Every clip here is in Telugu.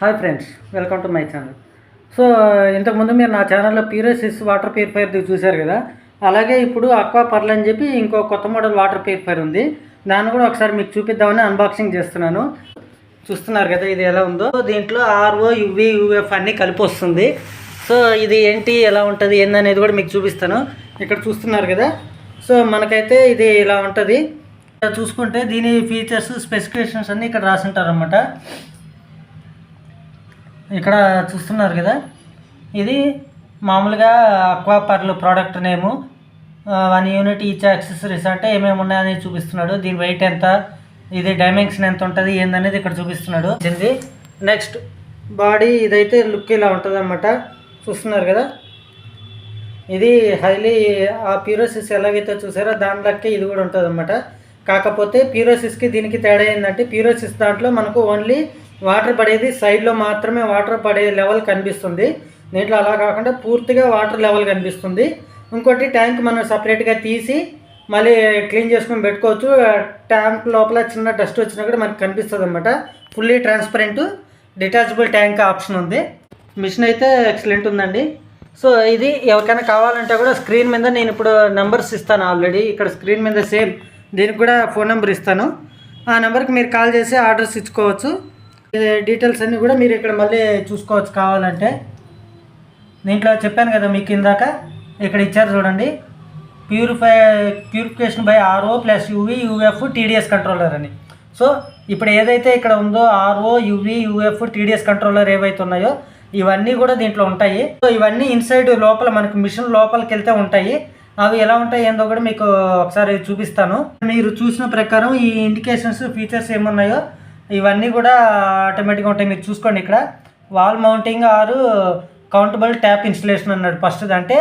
Hi friends welcome to my channel. So ఇంతకుముందు మీరు నా ఛానల్లో ప్యూరోసిస్ వాటర్ ప్యూరిఫైర్ది చూశారు కదా? అలాగే ఇప్పుడు అక్వా పర్ల్ అని చెప్పి ఇంకో కొత్త మోడల్ వాటర్ ప్యూరిఫైర్ ఉంది. దాన్ని కూడా ఒకసారి మీకు చూపిద్దామని అన్బాక్సింగ్ చేస్తున్నాను. చూస్తున్నారు కదా ఇది ఎలా ఉందో? దీంట్లో ఆర్ఓ యువి యూఎఫ్ అన్నీ కలిపి వస్తుంది. సో ఇది ఏంటి ఎలా ఉంటుంది ఏందనేది కూడా మీకు చూపిస్తాను. ఇక్కడ చూస్తున్నారు కదా? సో మనకైతే ఇది ఇలా ఉంటుంది. చూసుకుంటే దీని ఫీచర్స్ స్పెసిఫికేషన్స్ అన్నీ ఇక్కడ రాసి అనమాట ఇక్కడ చూస్తున్నారు కదా? ఇది మామూలుగా అక్వా పర్లు ప్రోడక్ట్ నేము. వన్ యూనిట్ ఈచ్ యాక్సెసరీస్ అంటే ఏమేమి ఉన్నాయని చూపిస్తున్నాడు. దీని వెయిట్ ఎంత? ఇది డైమెన్షన్ ఎంత ఉంటుంది? ఏందనేది ఇక్కడ చూపిస్తున్నాడు. ఇది నెక్స్ట్ బాడీ ఇదైతే లుక్ ఇలా ఉంటుంది చూస్తున్నారు కదా? ఇది హైలీ ఆ ప్యూరోసిస్ ఎలాగైతే చూసారో దాని ఇది కూడా ఉంటుంది కాకపోతే ప్యూరోసిస్కి దీనికి తేడా ఏంటంటే ప్యూరోసిస్ దాంట్లో మనకు ఓన్లీ వాటర్ పడేది సైడ్లో మాత్రమే వాటర్ పడే లెవెల్ కనిపిస్తుంది. దీంట్లో అలా కాకుండా పూర్తిగా వాటర్ లెవెల్ కనిపిస్తుంది. ఇంకోటి ట్యాంక్ మనం సపరేట్గా తీసి మళ్ళీ క్లీన్ చేసుకొని పెట్టుకోవచ్చు. ట్యాంక్ లోపల చిన్న డస్ట్ వచ్చినా కూడా మనకు కనిపిస్తుంది అనమాట fully transparent detachable tank option ఉంది. మిషన్ అయితే ఎక్సలెంట్ ఉందండి. సో ఇది ఎవరికైనా కావాలంటే కూడా స్క్రీన్ మీద నేను ఇప్పుడు నెంబర్స్ ఇస్తాను ఆల్రెడీ ఇక్కడ స్క్రీన్ మీద సేమ్ దీనికి కూడా ఫోన్ నెంబర్ ఇస్తాను. ఆ నెంబర్కి మీరు కాల్ చేసి ఆర్డర్స్ ఇచ్చుకోవచ్చు. డీటెయిల్స్ అన్నీ కూడా మీరు ఇక్కడ మళ్ళీ చూసుకోవచ్చు కావాలంటే. దీంట్లో చెప్పాను కదా మీకు ఇందాక ఇక్కడ ఇచ్చారు చూడండి. Purify purification by RO plus UV UF TDS controller అని. సో ఇప్పుడు ఏదైతే ఇక్కడ ఉందో RO UV UF TDS controller ఏవైతే ఉన్నాయో ఇవన్నీ కూడా దీంట్లో ఉంటాయి. సో ఇవన్నీ ఇన్సైడ్ లోపల మనకు మిషన్ లోపలికి వెళ్తే ఉంటాయి. అవి ఎలా ఉంటాయి ఏందో కూడా మీకు ఒకసారి చూపిస్తాను. మీరు చూసిన ప్రకారం ఈ ఇండికేషన్స్ ఫీచర్స్ ఏమున్నాయో ఇవన్నీ కూడా ఆటోమేటిక్గా ఉంటాయి. మీరు చూసుకోండి ఇక్కడ. వాల్ మౌంటింగ్ ఆరు కౌంటబుల్ ట్యాప్ ఇన్స్టలేషన్ అన్నాడు ఫస్ట్ అంటే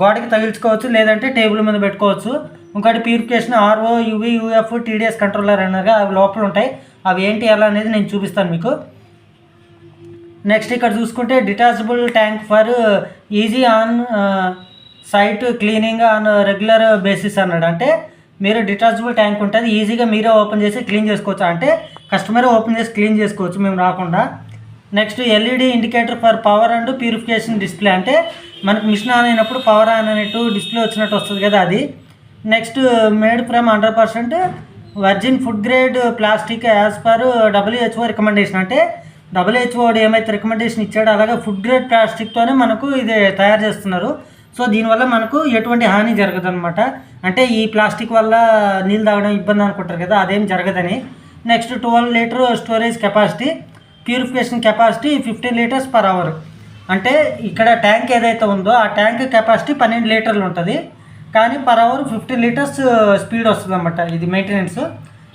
గోడకి తగిలించుకోవచ్చు లేదంటే టేబుల్ మీద పెట్టుకోవచ్చు. ఇంకోటి purification RO UV UF TDS controller అనగా అవి లోపల ఉంటాయి. అవి ఏంటి ఎలా అనేది నేను చూపిస్తాను మీకు. నెక్స్ట్ ఇక్కడ చూసుకుంటే detachable tank for easy on site cleaning on regular basis అన్నాడు. అంటే మీరు డిటాచబుల్ ట్యాంక్ ఉంటుంది ఈజీగా మీరే ఓపెన్ చేసి క్లీన్ చేసుకోవచ్చు. అంటే కస్టమర్ ఓపెన్ చేసి క్లీన్ చేసుకోవచ్చు మేము రాకుండా. Next LED indicator for power and purification display. అంటే మనకు మిషన్ ఆన్ అయినప్పుడు పవర్ ఆన్ అనేట్టు డిస్ప్లే వచ్చినట్టు వస్తుంది కదా అది. Next made from hundred percent virgin food grade plastic as per WHO recommendation. అంటే డబ్ల్యూహెచ్ఓ ఏమైతే రికమెండేషన్ ఇచ్చాడో అలాగే ఫుడ్ గ్రేడ్ ప్లాస్టిక్తోనే మనకు ఇది తయారు చేస్తున్నారు. సో దీనివల్ల మనకు ఎటువంటి హాని జరగదనమాట అంటే ఈ ప్లాస్టిక్ వల్ల నీళ్ళు తాగడం ఇబ్బంది అనుకుంటారు కదా అదేం జరగదని. Next twelve litre storage capacity purification capacity fifteen litres per hour. అంటే ఇక్కడ ట్యాంక్ ఏదైతే ఉందో ఆ ట్యాంక్ కెపాసిటీ పన్నెండు లీటర్లు ఉంటుంది. కానీ per hour fifteen litres speed వస్తుంది అనమాట ఇది మెయింటెనెన్స్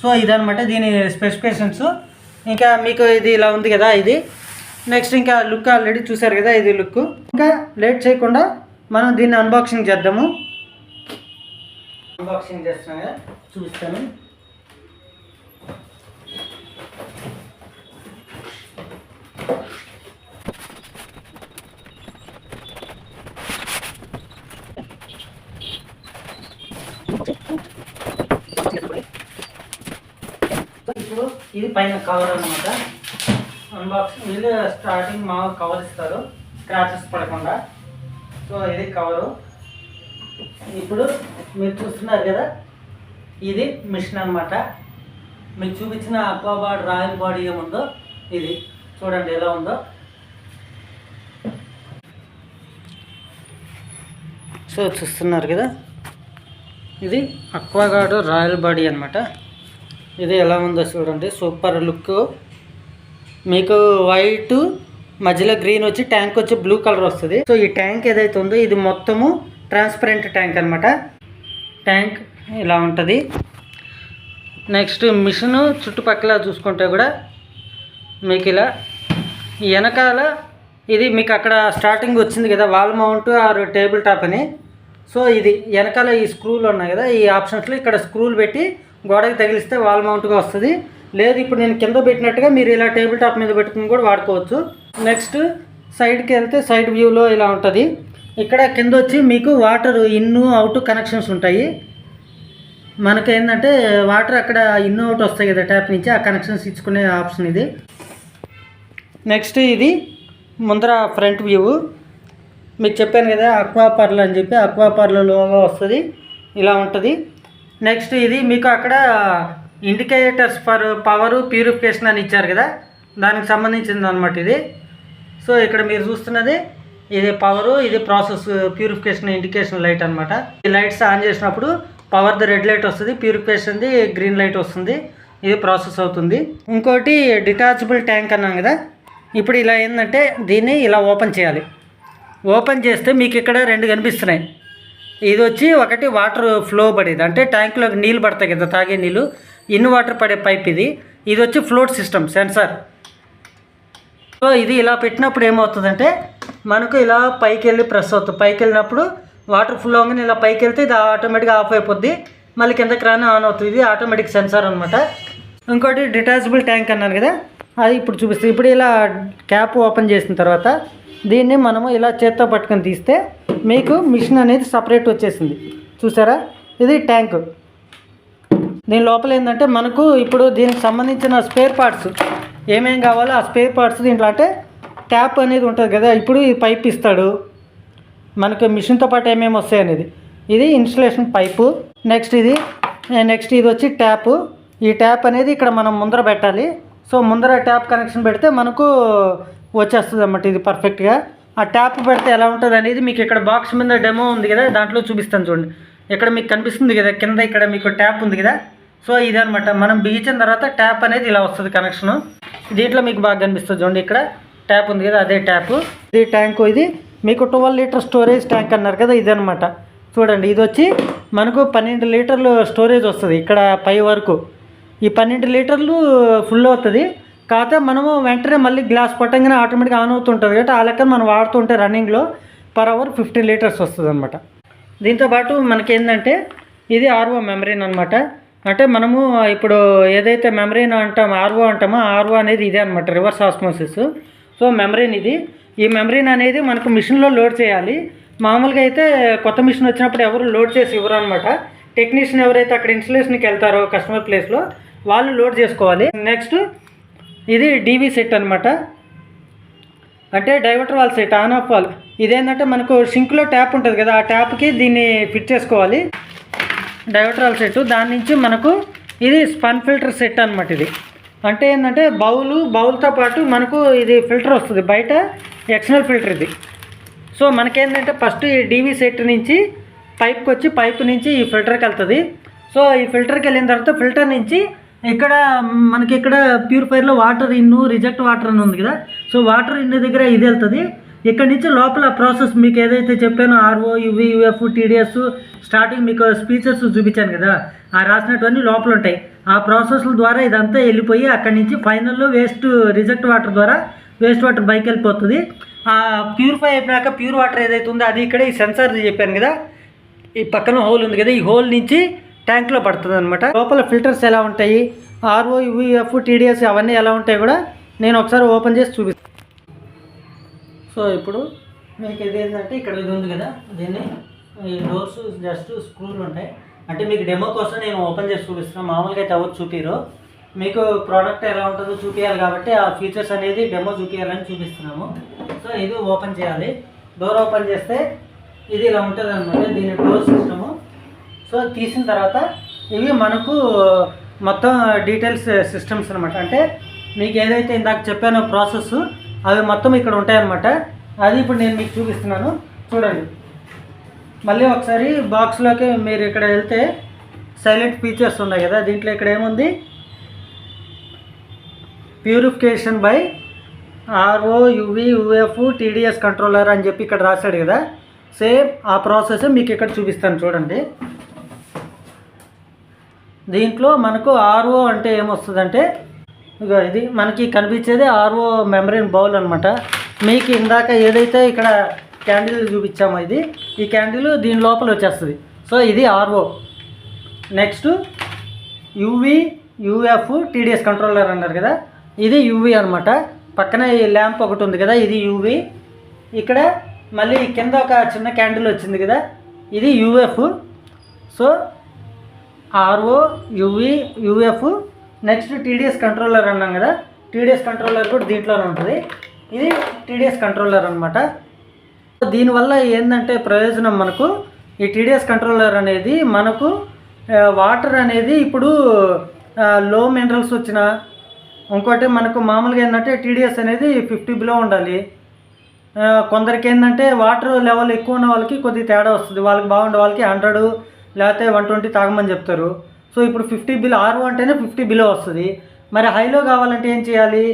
సో ఇదనమాట దీని స్పెసిఫికేషన్స్. ఇంకా మీకు ఇది ఇలా ఉంది కదా ఇది. నెక్స్ట్ ఇంకా లుక్ ఆల్రెడీ చూసారు కదా ఇది లుక్. ఇంకా లేట్ చేయకుండా మనం దీన్ని అన్బాక్సింగ్ చేద్దాము. అన్బాక్సింగ్ చేస్తున్నాం కదా చూపిస్తాను. ఇప్పుడు ఇది పైన కవర్ అన్నమాట. అన్బాక్సింగ్ వీళ్ళు స్టార్టింగ్ మా కవర్ ఇస్తారు. స్క్రాచెస్ పడకుండా. సో ఇది కవరు. ఇప్పుడు మీరు చూస్తున్నారు కదా ఇది మిషన్ అన్నమాట. మీకు చూపించిన అక్వాబాడ్ రాయల్ బాడీ ఏముందో ఇది. చూడండి ఎలా ఉందో. సో చూస్తున్నారు కదా ఇది అక్వాగార్డ్ రాయల్ బాడీ అన్నమాట. ఇది ఎలా ఉందో చూడండి. Super look. మీకు వైట్ మధ్యలో గ్రీన్ వచ్చి ట్యాంక్ వచ్చి బ్లూ కలర్ వస్తుంది. సో ఈ ట్యాంక్ ఏదైతే ఉందో ఇది మొత్తము ట్రాన్స్పరెంట్ ట్యాంక్ అనమాట ట్యాంక్ ఇలా ఉంటుంది. నెక్స్ట్ మిషన్ చుట్టుపక్కల చూసుకుంటే కూడా మీకు ఇలా వెనకాల ఇది మీకు అక్కడ స్టార్టింగ్ వచ్చింది కదా wall mount or table top అని. సో ఇది వెనకాల ఈ స్క్రూలు ఉన్నాయి కదా ఈ ఆప్షన్స్లో ఇక్కడ స్క్రూలు పెట్టి గోడకి తగిలిస్తే వాల్ మౌంట్గా వస్తుంది. లేదు ఇప్పుడు నేను కింద పెట్టినట్టుగా మీరు ఇలా టేబుల్ టాప్ మీద పెట్టుకుని కూడా వాడుకోవచ్చు. నెక్స్ట్ సైడ్కి వెళ్తే సైడ్ వ్యూలో ఇలా ఉంటుంది. ఇక్కడ కింద వచ్చి మీకు వాటర్ ఇన్ను అవుట్ కనెక్షన్స్ ఉంటాయి. మనకి ఏంటంటే వాటర్ అక్కడ ఇన్ను అవుట్ వస్తాయి కదా ట్యాప్ నుంచి ఆ కనెక్షన్స్ ఇచ్చుకునే ఆప్షన్ ఇది. నెక్స్ట్ ఇది ముందర ఫ్రంట్ వ్యూ. మీకు చెప్పాను కదా అక్వా పార్లర్ అని చెప్పి అక్వా పార్లర్లో వస్తుంది ఇలా ఉంటుంది. నెక్స్ట్ ఇది మీకు అక్కడ ఇండికేటర్స్ ఫర్ పవర్ ప్యూరిఫికేషన్ అని ఇచ్చారు కదా దానికి సంబంధించింది అనమాట ఇది. సో ఇక్కడ మీరు చూస్తున్నది ఇది పవరు ఇది ప్రాసెస్ ప్యూరిఫికేషన్ ఇండికేషన్ లైట్ అనమాట ఈ లైట్స్ ఆన్ చేసినప్పుడు పవర్ది రెడ్ లైట్ వస్తుంది ప్యూరిఫికేషన్ది గ్రీన్ లైట్ వస్తుంది ఇది ప్రాసెస్ అవుతుంది. ఇంకోటి డిటాచబుల్ ట్యాంక్ అన్నాం కదా ఇప్పుడు ఇలా ఏంటంటే దీన్ని ఇలా ఓపెన్ చేయాలి. ఓపెన్ చేస్తే మీకు ఇక్కడ రెండు కనిపిస్తున్నాయి. ఇది వచ్చి ఒకటి వాటర్ ఫ్లో పడేది అంటే ట్యాంక్లోకి నీళ్ళు పడతాయి కదా తాగే నీళ్ళు. ఇన్ వాటర్ పడే పైప్ ఇది. ఇది వచ్చి ఫ్లోట్ సిస్టమ్ సెన్సార్ సో ఇది ఇలా పెట్టినప్పుడు ఏమవుతుందంటే మనకు ఇలా పైకి వెళ్ళి ప్రెస్ అవుతుంది పైకి వెళ్ళినప్పుడు వాటర్ ఫ్లో అవగానే ఇలా పైకి వెళ్తే ఇది ఆటోమేటిక్గా ఆఫ్ అయిపోద్ది. మళ్ళీ కిందకి రాని ఆన్ అవుతుంది. ఇది ఆటోమేటిక్ సెన్సార్ అనమాట ఇంకోటి డిటాచబుల్ ట్యాంక్ అన్నాను కదా అది ఇప్పుడు చూపిస్తుంది ఇప్పుడు ఇలా క్యాప్ ఓపెన్ చేసిన తర్వాత దీన్ని మనము ఇలా చేత్తో పట్టుకొని తీస్తే మీకు మిషన్ అనేది సపరేట్ వచ్చేసింది. చూసారా? ఇది ట్యాంక్ దీని లోపల ఏంటంటే మనకు ఇప్పుడు దీనికి సంబంధించిన స్పేర్ పార్ట్స్ ఏమేం కావాలో ఆ స్పేర్ పార్ట్స్ దీంట్లో అంటే ట్యాప్ అనేది ఉంటుంది కదా ఇప్పుడు ఈ పైప్ ఇస్తాడు. మనకు మిషన్తో పాటు ఏమేమి వస్తాయి అనేది. ఇది ఇన్స్టలేషన్ పైపు. నెక్స్ట్ ఇది నెక్స్ట్ ఇది వచ్చి ట్యాప్. ఈ ట్యాప్ అనేది ఇక్కడ మనం ముందర పెట్టాలి. సో ముందర ట్యాప్ కనెక్షన్ పెడితే మనకు వచ్చేస్తుంది అన్నమాట ఇది పర్ఫెక్ట్గా. ఆ ట్యాప్ పెడితే ఎలా ఉంటుంది అనేది మీకు ఇక్కడ బాక్స్ మీద డెమో ఉంది కదా దాంట్లో చూపిస్తాను చూడండి. ఇక్కడ మీకు కనిపిస్తుంది కదా కింద ఇక్కడ మీకు ట్యాప్ ఉంది కదా. సో ఇదనమాట మనం బిగించిన తర్వాత ట్యాప్ అనేది ఇలా వస్తుంది కనెక్షను దీంట్లో మీకు బాగా కనిపిస్తుంది చూడండి ఇక్కడ. ట్యాప్ ఉంది కదా అదే ట్యాప్. ఇది ట్యాంకు ఇది మీకు ట్వెల్వ్ లీటర్ స్టోరేజ్ ట్యాంక్ అన్నారు కదా ఇదనమాట చూడండి ఇది వచ్చి మనకు పన్నెండు లీటర్లు స్టోరేజ్ వస్తుంది ఇక్కడ పై వరకు. ఈ పన్నెండు లీటర్లు ఫుల్ అవుతుంది. కాకపోతే మనము వెంటనే మళ్ళీ గ్లాస్ పట్టంగానే ఆటోమేటిక్గా ఆన్ అవుతుంటుంది కాబట్టి ఆ లెక్కన మనం వాడుతుంటే రన్నింగ్లో పర్ అవర్ ఫిఫ్టీన్ లీటర్స్ వస్తుంది అనమాట దీంతోపాటు మనకేంటంటే ఇది ఆర్ఓ మెమరీన్ అనమాట అంటే మనము ఇప్పుడు ఏదైతే మెమరీన్ అంటాం ఆర్ఓ అంటామో ఆర్ఓ అనేది ఇదే అనమాట రివర్స్ ఆస్మోసిస్. సో మెమరీన్ ఇది. ఈ మెమరీన్ అనేది మనకు మిషన్లో లోడ్ చేయాలి. మామూలుగా అయితే కొత్త మిషన్ వచ్చినప్పుడు ఎవరు లోడ్ చేసి ఇవ్వరు అనమాట టెక్నీషియన్ ఎవరైతే అక్కడ ఇన్స్టలేషన్కి వెళ్తారో కస్టమర్ ప్లేస్లో వాళ్ళు లోడ్ చేసుకోవాలి. నెక్స్ట్ ఇది డీవీ సెట్ అనమాట అంటే diverter valve set on off valve. ఇదేంటంటే మనకు సింక్లో ట్యాప్ ఉంటుంది కదా ఆ ట్యాప్కి దీన్ని ఫిట్ చేసుకోవాలి. డయోట్రాల్ సెట్. దాని నుంచి మనకు ఇది స్పన్ ఫిల్టర్ సెట్ అనమాట ఇది. అంటే ఏంటంటే బౌలు బౌల్తో పాటు మనకు ఇది ఫిల్టర్ వస్తుంది. బయట ఎక్స్టర్నల్ ఫిల్టర్ ఇది. సో మనకేంటంటే ఫస్ట్ ఈ డీవీ సెట్ నుంచి పైప్కి వచ్చి పైప్ నుంచి ఈ ఫిల్టర్కి వెళ్తుంది. సో ఈ ఫిల్టర్కి వెళ్ళిన తర్వాత ఫిల్టర్ నుంచి ఇక్కడ మనకి ఇక్కడ ప్యూరిఫైర్లో వాటర్ ఇన్ను రిజెక్ట్ వాటర్ అని ఉంది కదా. సో వాటర్ ఇన్ను దగ్గర ఇది వెళ్తుంది. ఇక్కడ నుంచి లోపల ప్రాసెస్ మీకు ఏదైతే చెప్పానో RO UV UF TDS starting మీకు స్పీచెస్ చూపించాను కదా ఆ రాసినటువన్నీ లోపల ఉంటాయి. ఆ ప్రాసెస్ల ద్వారా ఇదంతా వెళ్ళిపోయి అక్కడి నుంచి ఫైనల్లో వేస్ట్ రిజెక్ట్ వాటర్ ద్వారా వేస్ట్ వాటర్ బైక్ వెళ్ళిపోతుంది. ఆ ప్యూరిఫై అయిపోయాక ప్యూర్ వాటర్ ఏదైతే ఉందో అది ఇక్కడ ఈ సెన్సార్ చెప్పాను కదా ఈ పక్కన హోల్ ఉంది కదా ఈ హోల్ నుంచి ట్యాంక్లో పడుతుంది అనమాట లోపల ఫిల్టర్స్ ఎలా ఉంటాయి ఆర్ఓ యువిఎఫ్ టీడీఎస్ అవన్నీ ఎలా ఉంటాయి కూడా నేను ఒకసారి ఓపెన్ చేసి చూపిస్తాను సో ఇప్పుడు మీకు ఇది ఏంటంటే ఇక్కడ ఇది ఉంది కదా దీన్ని ఈ డోర్స్ జస్ట్ స్క్రూలు ఉంటాయి. అంటే మీకు డెమో కోసం నేను ఓపెన్ చేసి చూపిస్తున్నాను మామూలుగా అయితే ఎవరు చూపిరు. మీకు ప్రోడక్ట్ ఎలా ఉంటుందో చూపించాలి కాబట్టి ఆ ఫీచర్స్ అనేది డెమో చూపించాలని చూపిస్తున్నాము. సో ఇది ఓపెన్ చేయాలి. డోర్ ఓపెన్ చేస్తే ఇది ఇలా ఉంటుంది అనమాట దీని డోర్ సిస్టము సో తీసిన తర్వాత ఇవి మనకు మొత్తం డీటెయిల్స్ సిస్టమ్స్ అనమాట అంటే మీకు ఏదైతే ఇందాక చెప్పానో ప్రాసెస్ అవి మొత్తం ఇక్కడ ఉంటాయన్నమాట. అది ఇప్పుడు నేను మీకు చూపిస్తున్నాను. చూడండి. మళ్ళీ ఒకసారి బాక్స్లోకి మీరు ఇక్కడ వెళ్తే సైలెంట్ ఫీచర్స్ ఉన్నాయి కదా దీంట్లో ఇక్కడ ఏముంది? Purification by RO UV UF TDS controller అని చెప్పి ఇక్కడ రాశాడు కదా. సేమ్ ఆ ప్రాసెస్ మీకు ఇక్కడ చూపిస్తాను చూడండి. దీంట్లో మనకు ఆర్ఓ అంటే ఏమొస్తుందంటే ఇగో ఇది మనకి కనిపించేది ఆర్ఓ మెమరీన్ బౌల్ అనమాట మీకు ఇందాక ఏదైతే ఇక్కడ క్యాండిల్ చూపించామో ఇది ఈ క్యాండిల్ దీని లోపల వచ్చేస్తుంది. సో ఇది RO next UV UF TDS controller అన్నారు కదా ఇది యూవి అనమాట పక్కన ఈ ల్యాంప్ ఒకటి ఉంది కదా ఇది యూవి. ఇక్కడ మళ్ళీ కింద ఒక చిన్న క్యాండిల్ వచ్చింది కదా ఇది UF. So RO UV UF next TDS controller అన్నాం కదా టీడీఎస్ కంట్రోలర్ కూడా దీంట్లోనే ఉంటుంది. ఇది టీడీఎస్ కంట్రోలర్ అనమాట దీనివల్ల ఏంటంటే ప్రయోజనం మనకు ఈ టీడీఎస్ కంట్రోలర్ అనేది మనకు వాటర్ అనేది ఇప్పుడు లో మినరల్స్ వచ్చిన ఇంకోటి మనకు మామూలుగా ఏంటంటే టీడీఎస్ అనేది ఫిఫ్టీ బిలో ఉండాలి. కొందరికి ఏంటంటే వాటర్ లెవెల్ ఎక్కువ ఉన్న వాళ్ళకి కొద్దిగా తేడా వస్తుంది. వాళ్ళకి బాగుండే వాళ్ళకి హండ్రెడ్ లేకపోతే వన్ ట్వంటీ తాగమని చెప్తారు. సో ఇప్పుడు ఫిఫ్టీ బిలో ఆరు అంటేనే ఫిఫ్టీ బిలో వస్తుంది. మరి హైలో కావాలంటే ఏం చేయాలి?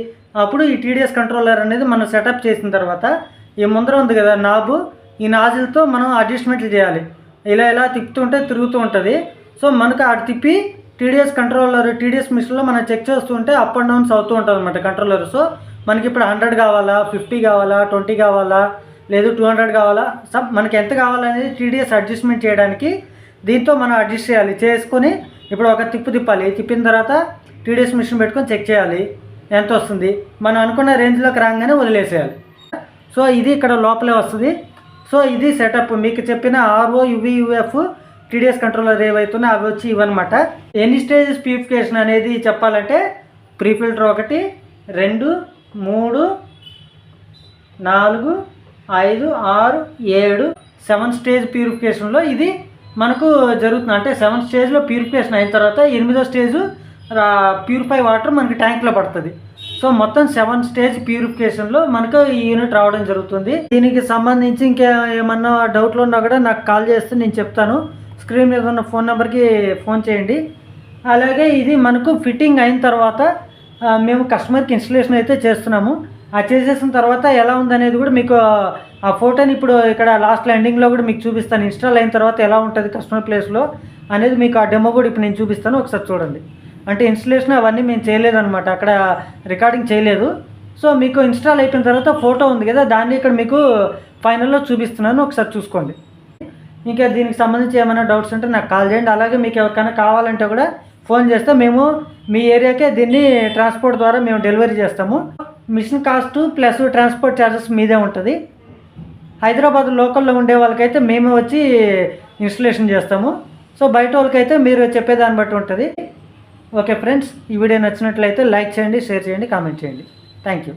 అప్పుడు ఈ టీడీఎస్ కంట్రోలర్ అనేది మనం సెటప్ చేసిన తర్వాత ఈ ముందర ఉంది కదా నాబు ఈ నాజిల్తో మనం అడ్జస్ట్మెంట్లు చేయాలి. ఇలా ఇలా తిప్పుతుంటే తిరుగుతూ ఉంటుంది. సో మనకు అటు తిప్పి టీడీఎస్ కంట్రోలర్ టీడీఎస్ మిషన్లో మనం చెక్ చేస్తుంటే అప్ అండ్ డౌన్స్ అవుతూ ఉంటుంది అనమాట కంట్రోలర్. సో మనకి ఇప్పుడు హండ్రెడ్ కావాలా? ఫిఫ్టీ కావాలా? ట్వంటీ కావాలా? లేదు టూ హండ్రెడ్ కావాలా? సబ్ మనకి ఎంత కావాలనేది టీడీఎస్ అడ్జస్ట్మెంట్ చేయడానికి దీంతో మనం అడ్జస్ట్ చేయాలి. చేసుకొని ఇప్పుడు ఒక తిప్పు తిప్పాలి. తిప్పిన తర్వాత టీడీఎస్ మిషన్ పెట్టుకొని చెక్ చేయాలి. ఎంత వస్తుంది? మనం అనుకున్న రేంజ్లోకి రాగానే వదిలేసేయాలి. సో ఇది ఇక్కడ లోపలే వస్తుంది. సో ఇది సెటప్ మీకు చెప్పిన ఆర్ఓ యువియుఎఫ్ టీడీఎస్ కంట్రోలర్ ఏవైతున్నాయో అవి వచ్చి ఇవన్నమాట ఎన్ని స్టేజెస్ ప్యూరిఫికేషన్ అనేది చెప్పాలంటే ప్రీ ఫిల్టర్ ఒకటి రెండు మూడు నాలుగు ఐదు ఆరు ఏడు సెవెన్ స్టేజ్ ప్యూరిఫికేషన్లో ఇది మనకు జరుగుతుంది అంటే సెవెన్ స్టేజ్లో ప్యూరిఫికేషన్ అయిన తర్వాత ఎనిమిదో స్టేజ్ ప్యూరిఫై వాటర్ మనకి ట్యాంక్లో పడుతుంది. సో మొత్తం సెవెన్ స్టేజ్ ప్యూరిఫికేషన్లో మనకు ఈ యూనిట్ రావడం జరుగుతుంది. దీనికి సంబంధించి ఇంకా ఏమన్నా డౌట్లు ఉన్నా కూడా నాకు కాల్ చేస్తే నేను చెప్తాను. స్క్రీన్ మీద ఉన్న ఫోన్ నెంబర్కి ఫోన్ చేయండి. అలాగే ఇది మనకు ఫిట్టింగ్ అయిన తర్వాత మేము కస్టమర్కి ఇన్స్టలేషన్ అయితే చేస్తున్నాము. చేసేసిన తర్వాత ఎలా ఉందనేది కూడా మీకు ఆ ఫోటోని ఇప్పుడు ఇక్కడ లాస్ట్ ఎండింగ్లో కూడా మీకు చూపిస్తాను. ఇన్స్టాల్ అయిన తర్వాత ఎలా ఉంటుంది కస్టమర్ ప్లేస్లో అనేది మీకు ఆ డెమో కూడా ఇప్పుడు నేను చూపిస్తాను. ఒకసారి చూడండి. అంటే ఇన్స్టలేషన్ అవన్నీ మేము చేయలేదన్నమాట. అక్కడ రికార్డింగ్ చేయలేదు. సో మీకు ఇన్స్టాల్ అయిపోయిన తర్వాత ఫోటో ఉంది కదా దాన్ని ఇక్కడ మీకు ఫైనల్లో చూపిస్తున్నాను. ఒకసారి చూసుకోండి. ఇంకా దీనికి సంబంధించి ఏమైనా డౌట్స్ ఉంటే నాకు కాల్ చేయండి. అలాగే మీకు ఎవరికైనా కావాలంటే కూడా ఫోన్ చేస్తే మేము మీ ఏరియాకే దీన్ని ట్రాన్స్పోర్ట్ ద్వారా మేము డెలివరీ చేస్తాము. Machine cost plus transport charges మీదే ఉంటుంది. హైదరాబాద్ లోకల్లో ఉండే వాళ్ళకైతే మేమే వచ్చి ఇన్స్టలేషన్ చేస్తాము. సో బయట వాళ్ళకైతే మీరు చెప్పేదాన్ని బట్టి ఉంటుంది. ఓకే ఫ్రెండ్స్ ఈ వీడియో నచ్చినట్లయితే లైక్ చేయండి షేర్ చేయండి కామెంట్ చేయండి. Thank you.